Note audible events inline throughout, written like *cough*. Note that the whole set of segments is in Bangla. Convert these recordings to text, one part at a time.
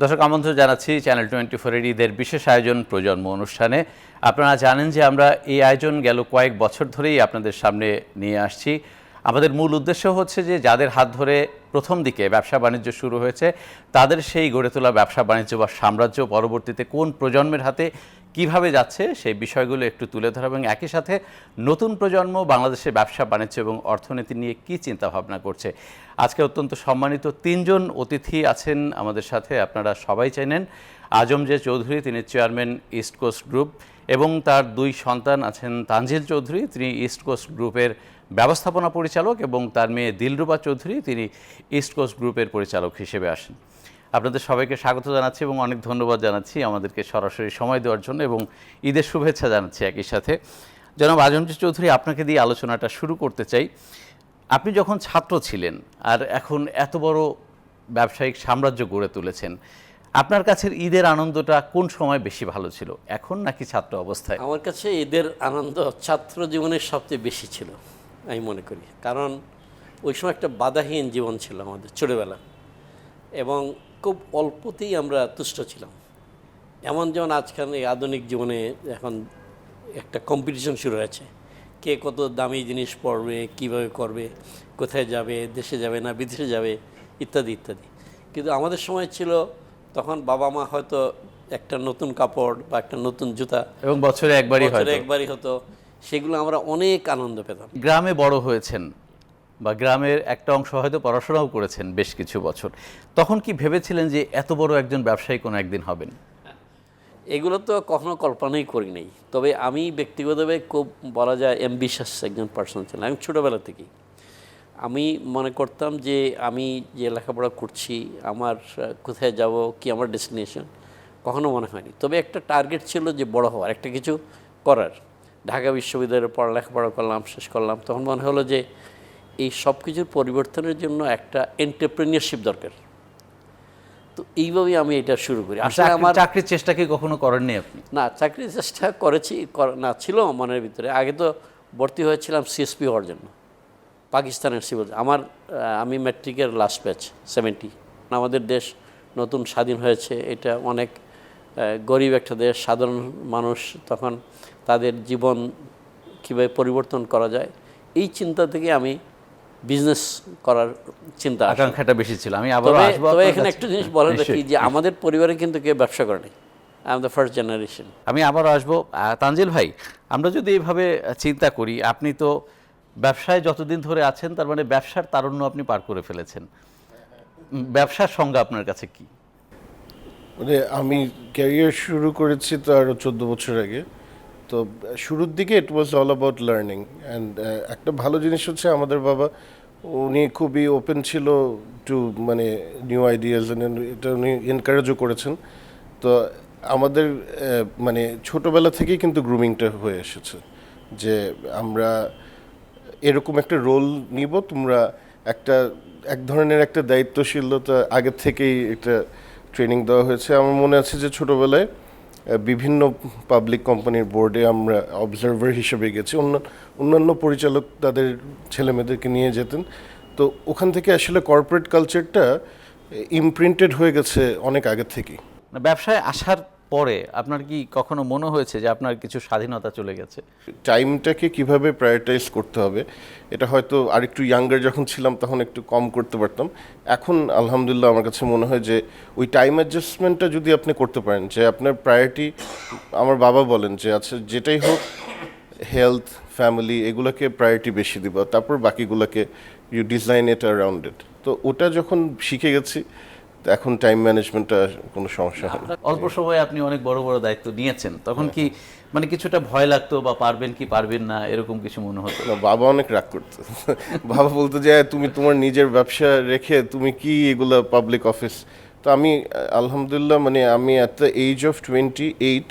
দর্শক, আমন্ত্রণ জানাচ্ছি চ্যানেল টোয়েন্টি ফোরের ঈদের বিশেষ আয়োজন প্রজন্ম অনুষ্ঠানে। আপনারা জানেন যে আমরা এই আয়োজন গেল কয়েক বছর ধরেই আপনাদের সামনে নিয়ে আসছি। আমাদের মূল উদ্দেশ্য হচ্ছে যে যাদের হাত ধরে প্রথম দিকে ব্যবসা বাণিজ্য শুরু হয়েছে, তাদের সেই গড়ে তোলা ব্যবসা বাণিজ্য বা সাম্রাজ্য পরবর্তীতে কোন প্রজন্মের হাতে কীভাবে যাচ্ছে সেই বিষয়গুলো একটু তুলে ধরা এবং একই সাথে নতুন প্রজন্ম বাংলাদেশের ব্যবসা, বাণিজ্য এবং অর্থনীতি নিয়ে কি চিন্তা ভাবনা করছে? আজকে অত্যন্ত সম্মানিত তিনজন অতিথি আছেন আমাদের সাথে, আপনারা সবাই চেনেন। আজম জে চৌধুরী, তিনি চেয়ারম্যান ইস্ট কোস্ট গ্রুপ এবং তার দুই সন্তান আছেন তানজিল চৌধুরী, তিনি ইস্ট কোস্ট গ্রুপের ব্যবস্থাপনা পরিচালক এবং তার মেয়ে দিলরুবা চৌধুরী, তিনি ইস্ট কোস্ট গ্রুপের পরিচালক হিসেবে আসেন। আপনাদের সবাইকে স্বাগত জানাচ্ছি এবং অনেক ধন্যবাদ জানাচ্ছি আমাদেরকে সরাসরি সময় দেওয়ার জন্য এবং ঈদের শুভেচ্ছা জানাচ্ছি একই সাথে। জনাব আজমজি চৌধুরী, আপনাকে দিয়ে আলোচনাটা শুরু করতে চাই। আপনি যখন ছাত্র ছিলেন আর এখন এত বড় ব্যবসায়িক সাম্রাজ্য গড়ে তুলেছেন, আপনার কাছে ঈদের আনন্দটা কোন সময় বেশি ভালো ছিল, এখন নাকি ছাত্র অবস্থায়? আমার কাছে ঈদের আনন্দ ছাত্র জীবনের সবচেয়ে বেশি ছিল, আমি মনে করি। কারণ ওই সময় একটা বাধাহীন জীবন ছিল আমাদের ছোটোবেলা। এবং খুব অল্পতেই আমরা তুষ্ট ছিলাম। এমন যেমন আজকাল এই আধুনিক জীবনে এখন একটা কম্পিটিশন শুরু হয়েছে। কে কত দামি জিনিস পড়বে কীভাবে করবে কোথায় যাবে দেশে যাবে না বিদেশে যাবে ইত্যাদি ইত্যাদি। কিন্তু আমাদের সময় ছিল তখন বাবা মা হয়তো একটা নতুন কাপড় বা একটা নতুন জুতা এবং বছরে একবারই একবারই হতো। সেগুলো আমরা অনেক আনন্দ পেতাম। গ্রামে বড় হয়েছেন। বা গ্রামের একটা অংশ হয়তো পড়াশোনাও করেছেন বেশ কিছু বছর। তখন কি ভেবেছিলেন যে এত বড় একজন ব্যবসায়ী কোনো একদিন হবেন? এগুলো তো কখনো কল্পনাই করি নাই। তবে আমি ব্যক্তিগতভাবে খুব বলা যায় অ্যাম্বিশাস একজন পার্সন ছিলাম আমি ছোটোবেলা থেকেই। আমি মনে করতাম যে আমি যে লেখাপড়া করছি, আমার কোথায় যাব, কি আমার ডেস্টিনেশন কখনো মনে হয়নি। তবে একটা টার্গেট ছিল যে বড় হওয়ার, একটা কিছু করার। ঢাকা বিশ্ববিদ্যালয়ে পড়া লেখাপড়া করলাম, শেষ করলাম। তখন মনে হলো যে এই সব কিছুর পরিবর্তনের জন্য একটা এন্টারপ্রেনিয়রশিপ দরকার। তো এইভাবেই আমি এটা শুরু করি। আসলে আমার চাকরির চেষ্টা কি কখনো করেননি আপনি? না চাকরির চেষ্টা করেছি কর- না ছিল মনের ভিতরে। আগে তো ভর্তি হয়েছিলাম সিএসপি হওয়ার জন্য পাকিস্তানের সিভিল আমার আমি ম্যাট্রিকের লাস্ট ব্যাচ সেভেন্টি আমাদের দেশ নতুন স্বাধীন হয়েছে। এটা অনেক গরিব একটা দেশ সাধারণ মানুষ তখন তাদের জীবন কীভাবে পরিবর্তন করা যায় এই চিন্তা থেকে আমি বিজনেস করার চিন্তা। আকাঙ্ক্ষাটা বেশি ছিল। আমি আবার তবে আসব তবে আপনার এখানে। একটা জিনিস বলে রাখি যে আমাদের পরিবারে কিন্তু কেউ ব্যবসা করেনি I am the first generation আমি আবার আসব। আহ, তানজিল ভাই আমরা যদি এইভাবে চিন্তা করি আপনি তো ব্যবসায় যতদিন ধরে আছেন তার মানে ব্যবসার তারুণ্য আপনি পার করে ফেলেছেন। ব্যবসার সংজ্ঞা আপনার কাছে কি? মানে আমি ক্যারিয়ার শুরু করেছি তো আরও চোদ্দ বছর আগে। তো শুরুর দিকে it was all about learning and একটা ভালো জিনিস হচ্ছে আমাদের বাবা, উনি খুবই ওপেন ছিল টু মানে নিউ আইডিয়াস এটা উনি এনকারেজও করেছেন। তো আমাদের মানে ছোটোবেলা থেকেই কিন্তু গ্রুমিংটা হয়ে এসেছে যে আমরা এরকম একটা রোল নিব, তোমরা একটা, এক ধরনের একটা দায়িত্বশীলতা আগের থেকেই একটা ট্রেনিং দেওয়া হয়েছে। আমার মনে আছে যে ছোটোবেলায় বিভিন্ন পাবলিক কোম্পানির বোর্ডে আমরা অবজারভার হিসেবে গেছি। অন্য, অন্যান্য পরিচালক তাদের ছেলেমেয়েদেরকে নিয়ে যেতেন। তো ওখান থেকে আসলে কর্পোরেট কালচারটা ইমপ্রিন্টেড হয়ে গেছে অনেক আগে থেকেই। ব্যবসায় আসার পরে আপনার কি কখনো মনে হয়েছে যে আপনার কিছু স্বাধীনতা চলে গেছে? টাইমটাকে কীভাবে প্রায়োরিটাইজ করতে হবে, এটা হয়তো আর একটু ইয়াঙ্গার যখন ছিলাম তখন একটু কম করতে পারতাম। এখন আলহামদুলিল্লাহ আমার কাছে মনে হয় যে ওই টাইম অ্যাডজাস্টমেন্টটা যদি আপনি করতে পারেন, যে আপনার প্রায়োরিটি আমার বাবা বলেন যে আচ্ছা যেটাই হোক হেলথ ফ্যামিলি এগুলোকে প্রায়োরিটি বেশি দিব, তারপর বাকিগুলোকে you design it around it তো ওটা যখন শিখে গেছি এখন টাইম ম্যানেজমেন্টটা কোনো সমস্যা হয় না। অল্প সময়ে আপনি অনেক বড় বড় দায়িত্ব নিয়েছেন তখন কি মানে কিছুটা ভয় লাগতো বা পারবেন কি পারবেন না এরকম কিছু মনে হতো? না বাবা অনেক রাগ করতো। বাবা বলতো যে তুমি তোমার নিজের ব্যবসা রেখে তুমি কি এগুলা পাবলিক অফিস তো আমি আলহামদুলিল্লাহ মানে আমি at the age of twenty eight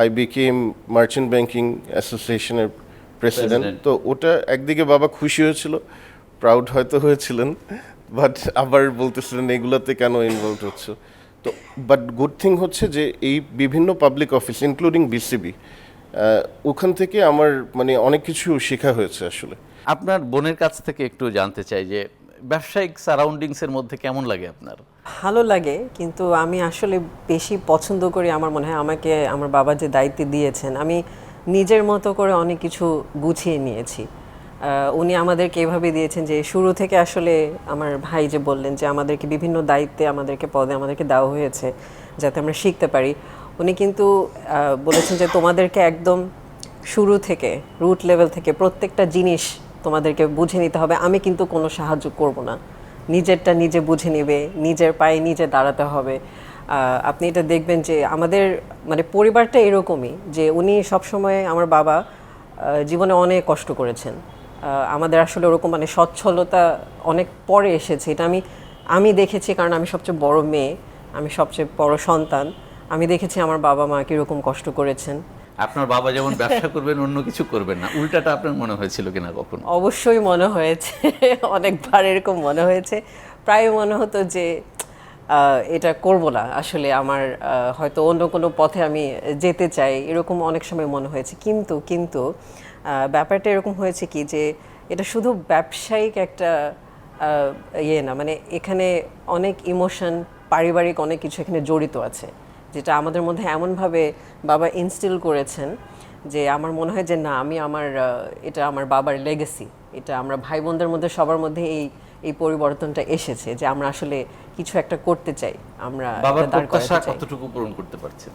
I became merchant banking অ্যাসোসিয়েশনের প্রেসিডেন্ট তো ওটা একদিকে বাবা খুশি হয়েছিল প্রাউড হয়তো হয়েছিলেন বাট আবার বলতেছিলেন এগুলোতে কেন ইনভলভ হচ্ছে? তো বাট গুড থিং হচ্ছে যে এই বিভিন্ন পাবলিক অফিস ইনক্লুডিং বিসিবি ওখান থেকে আমার মানে অনেক কিছু শেখা হয়েছে আসলে। আপনার বোনের কাছ থেকে একটু জানতে চাই যে ব্যবসায়িক সারাউন্ডিংসের মধ্যে কেমন লাগে আপনার? ভালো লাগে কিন্তু আমি আসলে বেশি পছন্দ করি আমার মনে হয় আমাকে আমার বাবা যে দায়িত্ব দিয়েছেন আমি নিজের মতো করে অনেক কিছু গুছিয়ে নিয়েছি। উনি আমাদেরকে এভাবে দিয়েছেন যে শুরু থেকে আসলে আমার ভাই যে বললেন যে আমাদেরকে বিভিন্ন দায়িত্বে, আমাদেরকে পদে আমাদেরকে দেওয়া হয়েছে যাতে আমরা শিখতে পারি। উনি কিন্তু বলেছেন যে তোমাদেরকে একদম শুরু থেকে রুট লেভেল থেকে প্রত্যেকটা জিনিস তোমাদেরকে বুঝে নিতে হবে। আমি কিন্তু কোনো সাহায্য করব না। নিজেরটা নিজে বুঝে নেবে, নিজের পায়ে নিজে দাঁড়াতে হবে। আপনি এটা দেখবেন যে আমাদের মানে পরিবারটা এরকমই যে উনি সবসময় আমার বাবা জীবনে অনেক কষ্ট করেছেন। আমাদের আসলে ওরকম মানে সচ্ছলতা অনেক পরে এসেছে। এটা আমি আমি দেখেছি কারণ আমি সবচেয়ে বড় মেয়ে আমি সবচেয়ে বড় সন্তান। আমি দেখেছি আমার বাবা মা কীরকম কষ্ট করেছেন। আপনার বাবা যেমন ব্যবসা করবেন অন্য কিছু করবেন না। উল্টাটা আপনার মনে হয়েছিল কিনা কখনো? অবশ্যই মনে হয়েছে। অনেকবার এরকম মনে হয়েছে। প্রায় মনে হতো যে এটা করব না। আসলে আমার হয়তো অন্য কোনো পথে আমি যেতে চাই এরকম অনেক সময় মনে হয়েছে। কিন্তু কিন্তু ব্যাপারটা এরকম হয়েছে কি যে এটা শুধু ব্যবসায়িক একটা ইয়ে না মানে এখানে অনেক ইমোশন পারিবারিক অনেক কিছু এখানে জড়িত আছে। যেটা আমাদের মধ্যে এমনভাবে বাবা ইনস্টিল করেছেন যে আমার মনে হয় যে না আমি আমার এটা আমার বাবার লেগেসি এটা আমরা ভাই বোনদের মধ্যে সবার মধ্যে এই এই পরিবর্তনটা এসেছে যে আমরা আসলে কিছু একটা করতে চাই আমরা বাবার প্রত্যাশা কতটুকু পূরণ করতে পারছেন?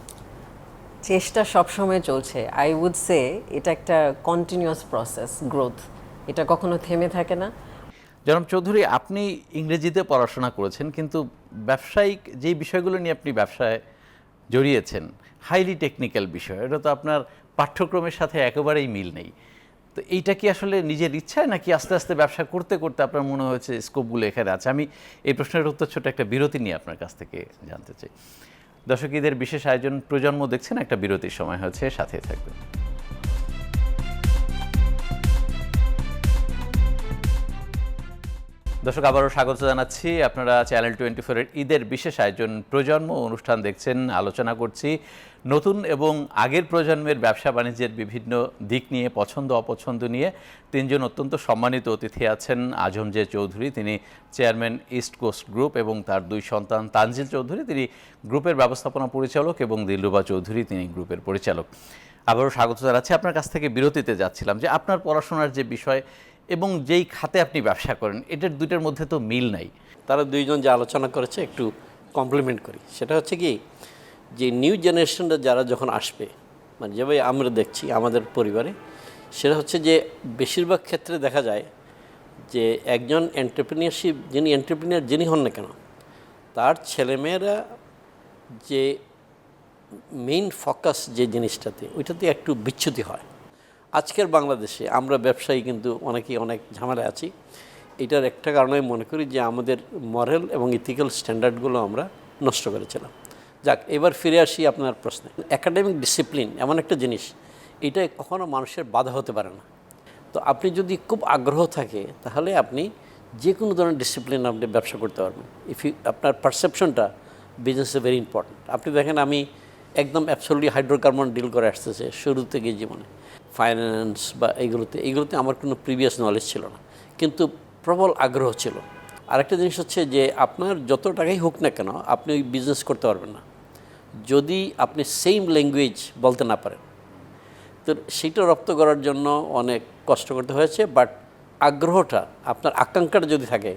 চেষ্টা সবসময় চলছে। আই উড সে এটা একটা কন্টিনিউয়াস প্রসেস গ্রোথ এটা কখনো থেমে থাকে না। জনাব চৌধুরী, আপনি ইংরেজিতে পড়াশোনা করেছেন, কিন্তু ব্যবসায়িক যেই বিষয়গুলো নিয়ে আপনি ব্যবসায় জড়িয়েছেন হাইলি টেকনিক্যাল বিষয়, এটা তো আপনার পাঠ্যক্রমের সাথে একেবারেই মিল নেই। তো এইটা কি আসলে নিজের ইচ্ছায় নাকি আস্তে আস্তে ব্যবসা করতে করতে আপনার মনে হয়েছে স্কোপগুলো এখানে আছে? আমি এই প্রশ্নের উত্তর ছোট একটা বিরতি নিয়ে আপনার কাছ থেকে জানতে চাই। দর্শক বিশেষ আয়োজন প্রজন্ম দেখছেন একটা বিরতির সময় হয়েছে সাথে থাকবেন। দর্শক, আবারও স্বাগত জানাচ্ছি। আপনারা চ্যানেল টোয়েন্টি ফোরের ঈদের বিশেষ আয়োজন প্রজন্ম অনুষ্ঠান দেখছেন, আলোচনা করছি। নতুন এবং আগের প্রজন্মের ব্যবসা বাণিজ্যের বিভিন্ন দিক নিয়ে, পছন্দ, অপছন্দ নিয়ে তিনজন অত্যন্ত সম্মানিত অতিথি আছেন আজম জে চৌধুরী, তিনি চেয়ারম্যান ইস্ট কোস্ট গ্রুপ এবং তার দুই সন্তান তানজিল চৌধুরী, তিনি গ্রুপের ব্যবস্থাপনা পরিচালক এবং দিলরুবা চৌধুরী, তিনি গ্রুপের পরিচালক। আবারও স্বাগত জানাচ্ছি। আপনার কাছ থেকে বিরতিতে যাচ্ছিলাম যে আপনার পড়াশোনার যে বিষয় এবং যেই খাতে আপনি ব্যবসা করেন, এটার দুইটার মধ্যে তো মিল নাই। তারা দুইজন যে আলোচনা করেছে, একটু কমপ্লিমেন্ট করি। সেটা হচ্ছে কি, যে নিউ জেনারেশনরা যারা যখন আসবে মানে যেভাবে আমরা দেখছি, আমাদের পরিবারে, সেটা হচ্ছে যে বেশিরভাগ ক্ষেত্রে দেখা যায় যে একজন এন্টারপ্রিনিয়ারশিপ যিনি এন্টারপ্রিনিয়ার যিনি হন না কেন, তার ছেলেমেয়েরা যে মেইন ফোকাস যে জিনিসটাতে, ওইটাতে একটু বিচ্যুতি হয়। আজকের বাংলাদেশে আমরা ব্যবসায়ী কিন্তু অনেকেই অনেক ঝামেলায় আছি। এটার একটা কারণে মনে করি যে আমাদের মরাল এবং ইথিক্যাল স্ট্যান্ডার্ডগুলো আমরা নষ্ট করেছিলাম। যাক, এবার ফিরে আসি আপনার প্রশ্নে। একাডেমিক ডিসিপ্লিন এমন একটা জিনিস, এটা কখনো মানুষের বাধা হতে পারে না। তো আপনি যদি খুব আগ্রহ থাকে, তাহলে আপনি যে কোনো ধরনের ডিসিপ্লিন আপনি ব্যবসা করতে পারবেন। ইফ ইউ আপনার পারসেপশনটা বিজনেসে ভেরি ইম্পর্ট্যান্ট আপনি দেখেন, আমি একদম অ্যাবসোলুটলি হাইড্রোকার্বন ডিল করে আসতেছে, শুরু থেকে জীবনে। ফাইন্যান্স বা এইগুলোতে এইগুলোতে আমার কোনো প্রিভিয়াস নলেজ ছিল না। কিন্তু প্রবল আগ্রহ ছিল। আরেকটা জিনিস হচ্ছে যে, আপনার যত টাকাই হোক না কেন, আপনি ওই বিজনেস করতে পারবেন না। যদি আপনি সেম ল্যাঙ্গুয়েজ বলতে না পারেন। তো সেটা রপ্ত করার জন্য অনেক কষ্ট করতে হয়েছে বাট আগ্রহটা, আপনার আকাঙ্ক্ষাটা যদি থাকে,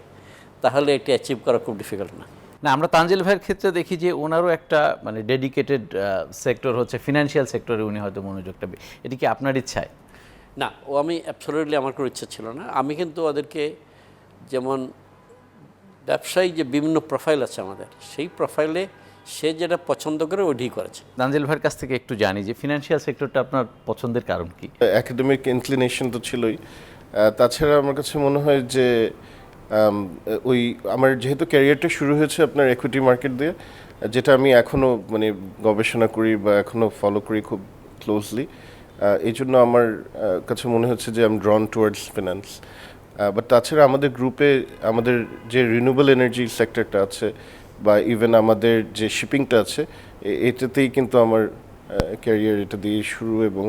তাহলে এটি অ্যাচিভ করা খুব ডিফিকাল্ট না। না আমরা তানজিল ভাইয়ের ক্ষেত্রে দেখি যে ওনারও একটা মানে ডেডিকেটেড সেক্টর হচ্ছে ফিনান্সিয়াল সেক্টরে উনি হয়তো মনোযোগটা এটি কি আপনার ইচ্ছায়? না ও আমি অ্যাবসোলিউটলি আমার কোনো ইচ্ছা ছিল না। আমি কিন্তু ওদেরকে যেমন ব্যবসায়ী যে বিভিন্ন প্রোফাইল আছে আমাদের সেই প্রোফাইলে সে যেটা পছন্দ করে ওইটাই করেছে। তানজিল ভাইয়ের কাছ থেকে একটু জানি যে ফিনান্সিয়াল সেক্টরটা আপনার পছন্দের কারণ কি? একাডেমিক ইনক্লিনেশন তো ছিলই। তাছাড়া আমার কাছে মনে হয় যে ওই আমার যেহেতু ক্যারিয়ারটা শুরু হয়েছে আপনার একুইটি মার্কেট দিয়ে যেটা আমি এখনও মানে গবেষণা করি বা এখনও ফলো করি খুব ক্লোজলি এই জন্য আমার কাছে মনে হচ্ছে যে I'm drawn towards finance but তাছাড়া আমাদের গ্রুপে আমাদের যে রিনিউবল এনার্জি সেক্টরটা আছে বা ইভেন আমাদের যে শিপিংটা আছে এটাতেই কিন্তু আমার ক্যারিয়ার এটা দিয়ে শুরু এবং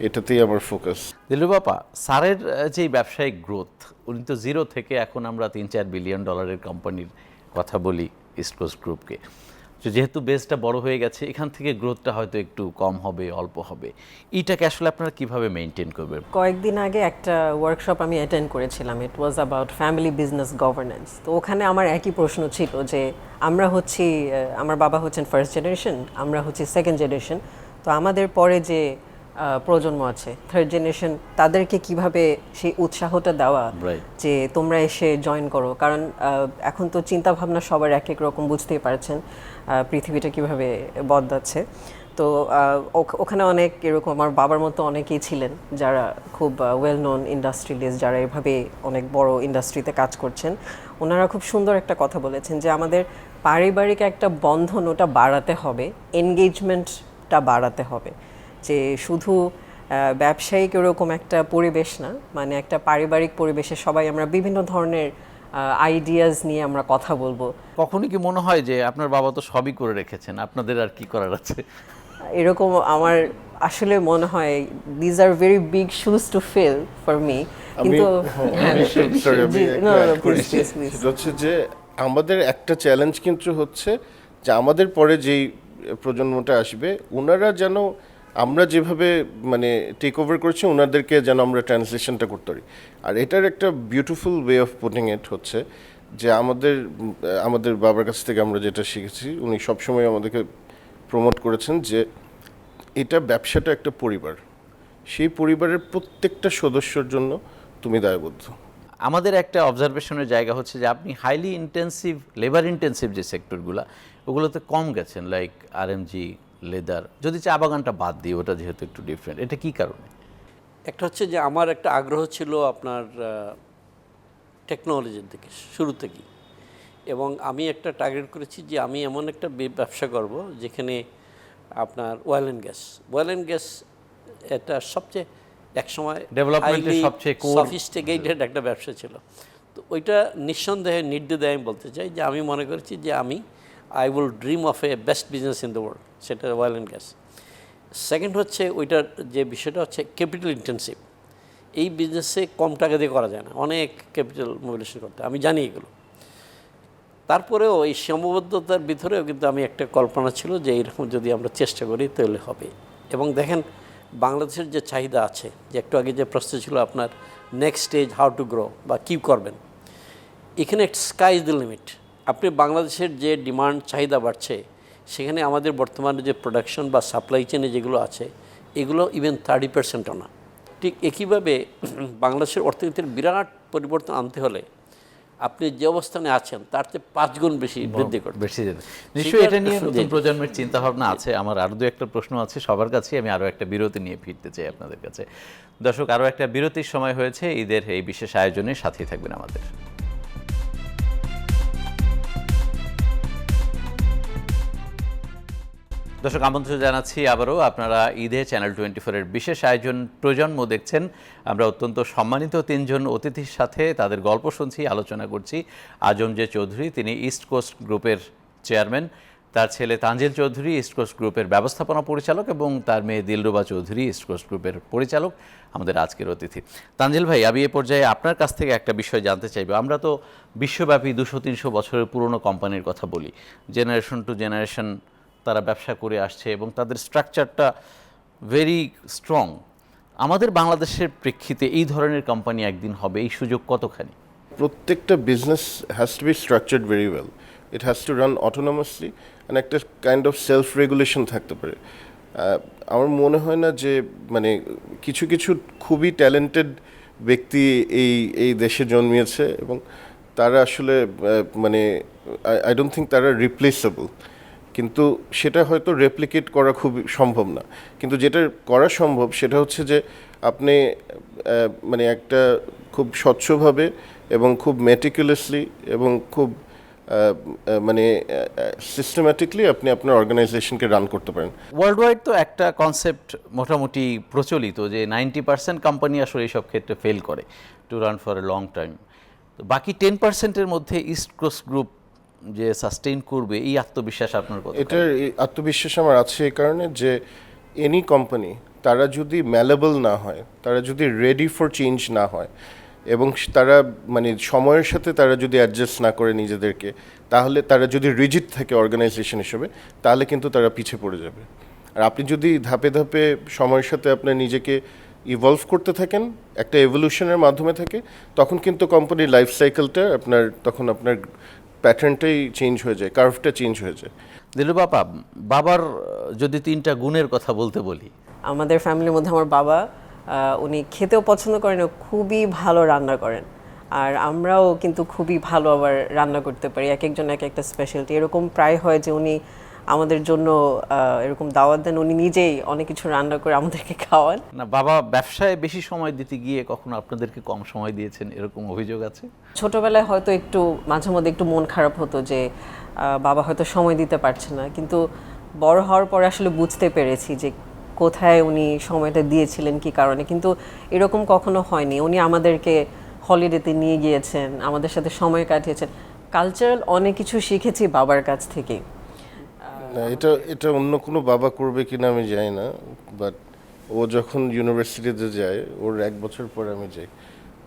এটাতেই আমার ফোকাস দিলু বাপা স্যারের যেই ব্যবসায়িক গ্রোথ উনি তো জিরো থেকে এখন আমরা তিন চার বিলিয়ন ডলারের কোম্পানির কথা বলি ইস্ট কোস্ট গ্রুপকে তো যেহেতু বেসটা বড় হয়ে গেছে এখান থেকে গ্রোথটা হয়তো একটু কম হবে অল্প হবে। এইটাকে আসলে আপনারা কীভাবে মেনটেন করবেন? কয়েকদিন আগে একটা ওয়ার্কশপ আমি অ্যাটেন্ড করেছিলাম। It was about family business governance তো ওখানে আমার একই প্রশ্ন ছিল যে আমরা হচ্ছি আমার বাবা হচ্ছেন ফার্স্ট জেনারেশন আমরা হচ্ছি সেকেন্ড জেনারেশন তো আমাদের পরে যে প্রজন্ম আছে থার্ড জেনারেশন তাদেরকে কীভাবে সেই উৎসাহটা দেওয়া যে তোমরা এসে জয়েন করো? কারণ এখন তো চিন্তা ভাবনা সবার এক এক রকম বুঝতেই পারছেন পৃথিবীটা কীভাবে বদলাচ্ছে। তো ওখানে অনেক এরকম আমার বাবার মতো অনেকেই ছিলেন যারা খুব ওয়েল নোন ইন্ডাস্ট্রিয়ালিস্ট যারা এভাবে অনেক বড় ইন্ডাস্ট্রিতে কাজ করছেন। ওনারা খুব সুন্দর একটা কথা বলেছেন যে আমাদের পারিবারিক একটা বন্ধন ওটা বাড়াতে হবে এনগেজমেন্টটা বাড়াতে হবে। যে শুধু ব্যবসায়িক এরকম একটা পরিবেশ না মানে একটা পারিবারিক পরিবেশে সবাই আমরা বিভিন্ন ধরনের আইডিয়াজ নিয়ে আমরা কথা বলব। কখনই কি মনে হয় যে আপনার বাবা তো সবই করে রেখেছেন? আপনাদের আর কি করার আছে? এরকম আমার আসলে মনে হয় these are very big shoes to fill for me কিন্তু হ্যাঁ. *laughs* সেটা হচ্ছে যে আমাদের একটা চ্যালেঞ্জ কিন্তু হচ্ছে যে আমাদের পরে যেই প্রজন্মটা আসবে ওনারা যেন আমরা যেভাবে মানে টেক ওভার করছি, ওনাদেরকে যেন আমরা ট্রান্সলেশনটা করতে পারি। আর এটার একটা beautiful way of putting it হচ্ছে যে আমাদের আমাদের বাবার কাছ থেকে আমরা যেটা শিখেছি, উনি সবসময় আমাদেরকে প্রমোট করেছেন যে এটা ব্যবসাটা একটা পরিবার। সেই পরিবারের প্রত্যেকটা সদস্যর জন্য তুমি দায়বদ্ধ। আমাদের একটা অবজারভেশনের জায়গা হচ্ছে যে আপনি হাইলি ইন্টেন্সিভ লেবার ইন্টেন্সিভ যে সেক্টরগুলো ওগুলোতে কম গেছেন লাইক আরএমজি লেদার। যদি চা বাগানটা বাদ দিই ওটা যেহেতু একটু ডিফারেন্ট এটা কি কারণে? একটা হচ্ছে যে আমার একটা আগ্রহ ছিল আপনার টেকনোলজির দিকে শুরু থেকেই। এবং আমি একটা টার্গেট করেছি যে আমি এমন একটা ব্যবসা করব যেখানে আপনার oil and gas oil and gas এটা সবচেয়ে একসময় এর সবচেয়ে সফিস্টিকেটেড একটা ব্যবসা ছিল। তো ওইটা নিঃসন্দেহে নির্দ্বিধায় আমি বলতে চাই যে আমি মনে করেছি যে আমি I will dream of a best business in the world সেটা অয়েল অ্যান্ড গ্যাস সেকেন্ড হচ্ছে ওইটার যে বিষয়টা হচ্ছে ক্যাপিটাল ইন্টেন্সিভ এই বিজনেসে কম টাকা দিয়ে করা যায় না, অনেক ক্যাপিটাল মোবিলেশন করতে। আমি জানি এগুলো। তারপরেও এই সীমাবদ্ধতার ভিতরেও কিন্তু আমি একটা কল্পনা ছিল যে এইরকম যদি আমরা চেষ্টা করি তাহলে হবে। এবং দেখেন, বাংলাদেশের যে চাহিদা আছে, যে একটু আগে যে প্রশ্ন ছিল আপনার next stage how to grow বা কী করবেন? এখানে স্কাই ইজ দ্য লিমিট আপনি বাংলাদেশের যে ডিমান্ড চাহিদা বাড়ছে সেখানে আমাদের বর্তমানে যে প্রোডাকশন বা সাপ্লাই চেনে যেগুলো আছে এগুলো ইভেন থার্টি পার্সেন্টও না ঠিক একইভাবে *clears throat* বাংলাদেশের অর্থনীতির বিরাট পরিবর্তন আনতে হলে আপনি যে অবস্থানে আছেন তার চেয়ে পাঁচ গুণ বেশি বৃদ্ধি করতে বেশি নিশ্চয়ই এটা নিয়ে নতুন প্রজন্মের চিন্তা ভাবনা আছে আমার আরও দু একটা প্রশ্ন আছে সবার কাছে আমি আরও একটা বিরতি নিয়ে ফিরতে চাই আপনাদের কাছে। দর্শক আরও একটা বিরতির সময় হয়েছে। ঈদের এই বিশেষ আয়োজনে সাথেই থাকবেন আমাদের। দর্শক, আমন্ত্রণ জানাচ্ছি আবারও আপনারা ঈদে চ্যানেল টোয়েন্টি ফোরের বিশেষ আয়োজন প্রজন্ম দেখছেন। আমরা অত্যন্ত সম্মানিত তিনজন অতিথির সাথে তাদের গল্প শুনছি, আলোচনা করছি। আজম জে চৌধুরী, তিনি ইস্ট কোস্ট গ্রুপের চেয়ারম্যান তার ছেলে তানজিল চৌধুরী ইস্ট কোস্ট গ্রুপের ব্যবস্থাপনা পরিচালক এবং তার মেয়ে দিলরুবা চৌধুরী ইস্ট কোস্ট গ্রুপের পরিচালক আমাদের আজকের অতিথি। তানজিল ভাই, আমি এ পর্যায়ে আপনার কাছ থেকে একটা বিষয় জানতে চাইব। আমরা তো বিশ্বব্যাপী দুশো তিনশো বছরের পুরনো কোম্পানির কথা বলি। জেনারেশন টু জেনারেশন তারা ব্যবসা করে আসছে এবং তাদের স্ট্রাকচারটা ভেরি স্ট্রং আমাদের বাংলাদেশের প্রেক্ষিতে এই ধরনের কোম্পানি একদিন হবে, এই সুযোগ কতখানি? প্রত্যেকটা business has to be structured very well it has to run autonomously and একটা কাইন্ড অফ সেলফ রেগুলেশন থাকতে পারে। আমার মনে হয় না যে মানে কিছু কিছু খুবই ট্যালেন্টেড ব্যক্তি এই এই দেশে জন্মিয়েছে এবং তারা আসলে মানে আই ডোন্ট থিঙ্ক তারা রিপ্লেসেবল কিন্তু সেটা হয়তো রেপ্লিকেট করা খুব সম্ভব না। কিন্তু যেটা করা সম্ভব সেটা হচ্ছে যে আপনি মানে একটা খুব স্বচ্ছভাবে এবং খুব মেটিকুলাসলি এবং খুব মানে সিস্টেম্যাটিকলি আপনি আপনার অর্গানাইজেশনকে রান করতে পারেন। ওয়ার্ল্ড ওয়াইড তো একটা কনসেপ্ট মোটামুটি প্রচলিত যে নাইনটি পার্সেন্ট কোম্পানি আসলে এইসব ক্ষেত্রে ফেল করে to run for a long time বাকি টেন পার্সেন্টের মধ্যে ইস্ট কোস্ট গ্রুপ যে সাস্টেইন করবে, এই আত্মবিশ্বাস আপনার কথা এটার আত্মবিশ্বাস আমার আছে এই কারণে যে এনি কোম্পানি তারা যদি ম্যালেবল না হয়, তারা যদি রেডি ফর চেঞ্জ না হয়, এবং তারা মানে সময়ের সাথে তারা যদি অ্যাডজাস্ট না করে নিজেদেরকে, তাহলে তারা যদি রিজিট থাকে অর্গানাইজেশন হিসেবে, তাহলে কিন্তু তারা পিছিয়ে পড়ে যাবে। আর আপনি যদি ধাপে ধাপে সময়ের সাথে আপনার নিজেকে ইভলভ করতে থাকেন, একটা এভলিউশনের মাধ্যমে থাকে, তখন কিন্তু কোম্পানির লাইফ সাইকেলটা আপনার, তখন আপনার প্যাটার্নটাই চেঞ্জ হয়ে যায় কার্ভটা চেঞ্জ হয়ে যায়। দিলু বাবা বাবার যদি তিনটা গুণের কথা বলতে বলি। আমাদের ফ্যামিলির মধ্যে আমার বাবা উনি খেতেও পছন্দ করেন ও খুবই ভালো রান্না করেন। আর আমরাও কিন্তু খুবই ভালো আবার রান্না করতে পারি এক একজন এক একটা স্পেশালিটি এরকম প্রায় হয় যে উনি আমাদের জন্য এরকম দাওয়াত দেন উনি নিজেই অনেক কিছু রান্না করে আমাদেরকে খাওয়ান। না বাবা ব্যবসায় বেশি সময় দিতে গিয়ে কখনো আপনাদেরকে কম সময় দিয়েছেন? এরকম অভিযোগ আছে? ছোটবেলায় হয়তো একটু মাঝে মধ্যে একটু মন খারাপ হতো যে বাবা হয়তো সময় দিতে পারছে না। কিন্তু বড় হওয়ার পরে আসলে বুঝতে পেরেছি যে কোথায় উনি সময়টা দিয়েছিলেন কি কারণে। কিন্তু এরকম কখনো হয়নি। উনি আমাদেরকে হলিডেতে নিয়ে গিয়েছেন আমাদের সাথে সময় কাটিয়েছেন। কালচারাল অনেক কিছু শিখেছি বাবার কাছ থেকে। না এটা এটা অন্য কোনো বাবা করবে কিনা আমি জানি না বাট ও যখন ইউনিভার্সিটিতে যায় ওর এক বছর পর আমি যাই।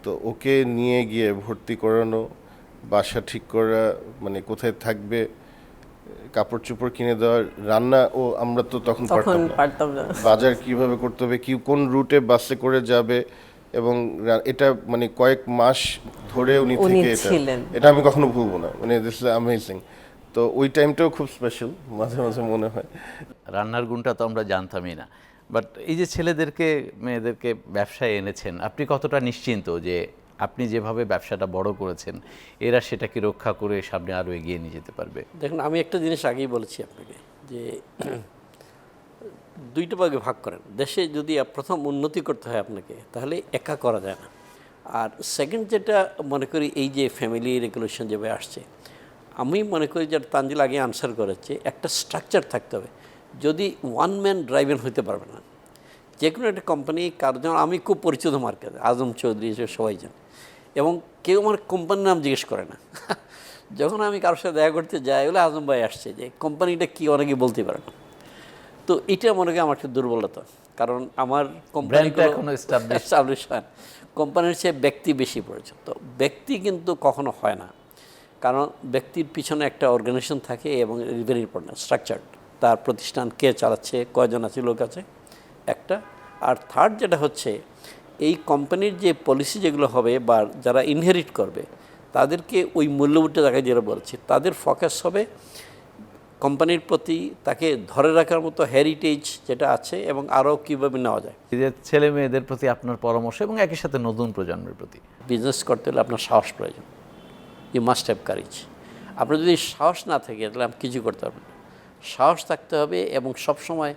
তো ওকে নিয়ে গিয়ে ভর্তি করানো বাসা ঠিক করা মানে কোথায় থাকবে কাপড় চোপড় কিনে দেওয়া রান্না ও আমরা তো তখন পারতাম না। বাজার কীভাবে করতে হবে কি কোন রুটে বাসে করে যাবে এবং এটা মানে কয়েক মাস ধরে উনি উনি থেকে এটা এটা আমি কখনো ভুলবো না মানে দিস ইজ অ্যামেজিং তো ওই টাইমটাও খুব স্পেশাল মাঝে মাঝে মনে হয়। রান্নার গুণটা তো আমরা জানতামই না। বাট এই যে ছেলেদেরকে মেয়েদেরকে ব্যবসায় এনেছেন আপনি কতটা নিশ্চিন্ত যে আপনি যেভাবে ব্যবসাটা বড় করেছেন এরা সেটাকে রক্ষা করে সামনে আরও এগিয়ে নিয়ে যেতে পারবে? দেখুন আমি একটা জিনিস আগেই বলেছি আপনাকে যে *clears throat* দুইটা ভাগে ভাগ করেন। দেশে যদি প্রথম উন্নতি করতে হয় আপনাকে তাহলে একা করা যায় না। আর সেকেন্ড যেটা মনে করি এই যে ফ্যামিলি রেগুলেশন যেভাবে আসছে আমি মনে করি যে তানজিল আগে আনসার করেছে একটা স্ট্রাকচার থাকতে হবে। যদি ওয়ান ম্যান ড্রাইভেন হতে পারবে না যে কোনো একটা কোম্পানি কারও যেমন আমি খুব পরিচিত মার্কেটে আজম চৌধুরী এসব সবাই জানে। এবং কেউ আমার কোম্পানির নাম জিজ্ঞেস করে না। *laughs* যখন আমি কারোর সাথে দেখা করতে যাই বলে আজম ভাই আসছে যে কোম্পানিটা কী অনেকে বলতে পারে না। তো এটা মনে করি আমার একটা দুর্বলতা কারণ আমার। এস্টাবলিশ *laughs* হয় কোম্পানির চেয়ে ব্যক্তি বেশি পড়েছে তো ব্যক্তি কিন্তু কখনো হয় না। কারণ ব্যক্তির পিছনে একটা অর্গানাইজেশন থাকে এবং ভেরি ইম্পর্টেন্ট স্ট্রাকচার তার প্রতিষ্ঠান কে চালাচ্ছে কয়জন আছে লোক আছে একটা। আর থার্ড যেটা হচ্ছে এই কোম্পানির যে পলিসি যেগুলো হবে বা যারা ইনহেরিট করবে তাদেরকে ওই মূল্যবোধটা তাকে যেটা বলছি তাদের ফোকাস হবে কোম্পানির প্রতি তাকে ধরে রাখার মতো হেরিটেজ যেটা আছে এবং আরও কীভাবে নেওয়া যায়। যে ছেলে মেয়েদের প্রতি আপনার পরামর্শ এবং একই সাথে নতুন প্রজন্মের প্রতি। বিজনেস করতে হলে আপনার সাহস প্রয়োজন। ইউ মাস্ট হ্যাভ কারেজ আপনার যদি সাহস না থাকে তাহলে আপনি কিছু করতে পারবেন না। সাহস থাকতে হবে এবং সবসময়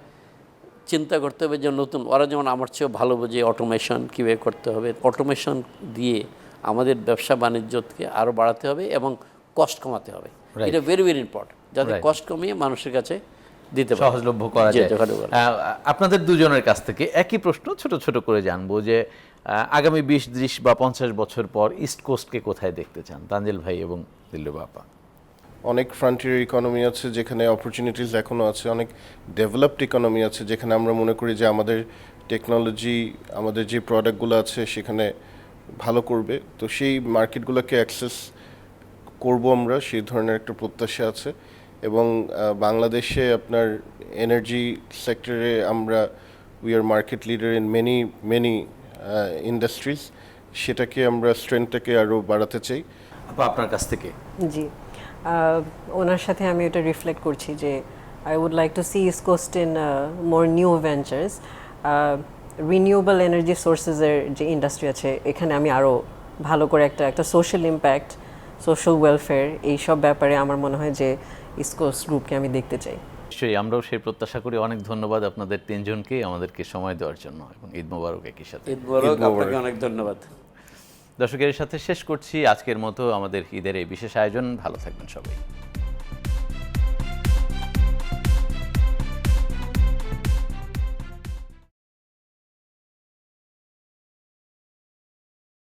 চিন্তা করতে হবে যে নতুন ওরা যেমন আমার চেয়েও ভালো বোঝে অটোমেশন কীভাবে করতে হবে অটোমেশন দিয়ে আমাদের ব্যবসা বাণিজ্যকে আরও বাড়াতে হবে এবং কস্ট কমাতে হবে। এটা ভেরি ভেরি ইম্পর্টেন্ট যাতে. কস্ট কমিয়ে মানুষের কাছে দিতে সহজলভ্য করা যায়। আপনাদের দুজনের কাছ থেকে একই প্রশ্ন ছোট ছোট করে জানব যে আগামী বিশ, ত্রিশ বা পঞ্চাশ বছর পর ইস্ট কোস্টকে কোথায় দেখতে চান? তানজিল ভাই এবং দিল্লু বাপা অনেক ফ্রন্টিয়ার ইকোনমি আছে যেখানে অপরচুনিটিস এখনও আছে, অনেক ডেভেলপড ইকোনমি আছে যেখানে আমরা মনে করি যে আমাদের টেকনোলজি আমাদের যে প্রোডাক্টগুলো আছে সেখানে ভালো করবে। তো সেই মার্কেটগুলোকে অ্যাক্সেস করব আমরা, সেই ধরনের একটা প্রত্যাশা আছে। এবং বাংলাদেশে আপনার এনার্জি সেক্টরে আমরা we are market leader in many many industries সেটাকে আমরা স্ট্রেংথটাকে আরও বাড়াতে চাই। আপা আপনার কাছ থেকে? জি। ওনার সাথে আমি এটা রিফ্লেক্ট করছি যে I would like to see East Coast in more new ventures renewable energy সোর্সেসের যে ইন্ডাস্ট্রি আছে এখানে আমি আরও ভালো করে একটা একটা সোশ্যাল ইম্প্যাক্ট সোশ্যাল ওয়েলফেয়ার এইসব ব্যাপারে আমার মনে হয় যে ইসকোস গ্রুপকে আমি দেখতে চাই। নিশ্চয়ই আমরাও সেই প্রত্যাশা করি। অনেক ধন্যবাদ আপনাদের তিনজনকে আমাদেরকে সময় দেওয়ার জন্য এবং ঈদ মোবারক একই সাথে। ঈদ মোবারক। আপনাকে অনেক ধন্যবাদ। দর্শকের সাথে শেষ করছি। আজকের মতো আমাদের ঈদের এই বিশেষ আয়োজন। ভালো থাকবেন সবাই।